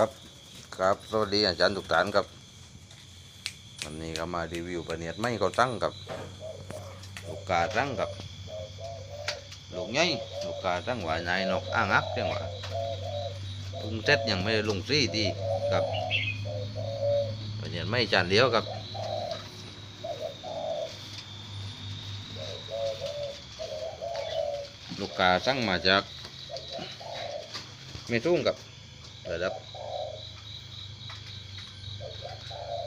ครับครับสวัสดีอาจารย์ทุกท่านครับวันนี้ก็มารีวิวปลาเนียดไม่เขาตั้งกับลูกกาตั้งกับลูกไงลูกกาตั้งว่านายนกอ่างอักจังหวะปรุงเสร็จยังไม่ได้ลงซี่ดีครับปลาเนียดไม่จานเดียวครับลูกกาตั้งมาจากไม่ทุ่งกับระดับ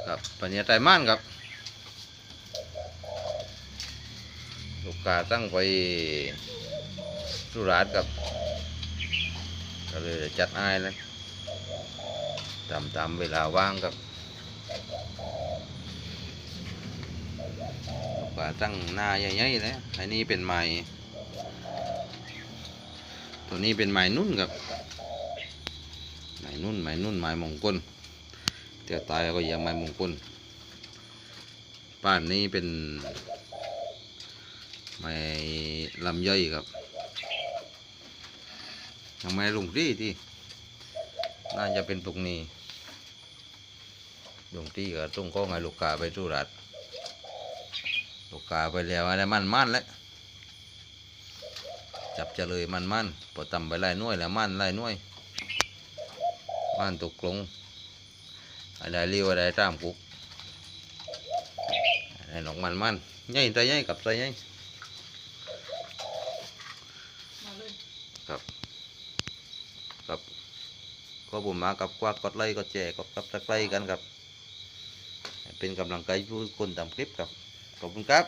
ครับปัญญาไตม่านครับ ลูกกาตั้งไปสุราษฎร์ครับ ก็เลยจัดอายเลยตามตามเวลาว่างครับลูกกาตั้งหน้าใหญ่ๆเลยอันนี้เป็นไม้ตัวนี้เป็นไม้นุ่นครับไม้นุ่นไม้นุ่นไม้มงคล เตียตายก็ยังไม้มงคลบ้านนี้เป็นไม้ลำย่อยครับยังไม่ลงที่ที่น่าจะเป็นตรงนี้ลงที่ก็ตรงก็ไงลูกกาไปสุรัตลูกกาไปแล้วอะไรมันมันแล้วจับจะเลยมันมันพอตำไปไล่น่วยแล้วมันไล่น่วยมันตกลง อะไรเรียวอะไรตามกุกอะไรหนอกมันมันใหญ่ใจใหญ่กับใจใหญ่มาเลยครับครับก็ผมมากับกวากกดไลค์กดแชร์กดกับตะไคร้กันครับให้เป็นกำลังใจผู้คนทำคลิปครับ ขอบคุณครับ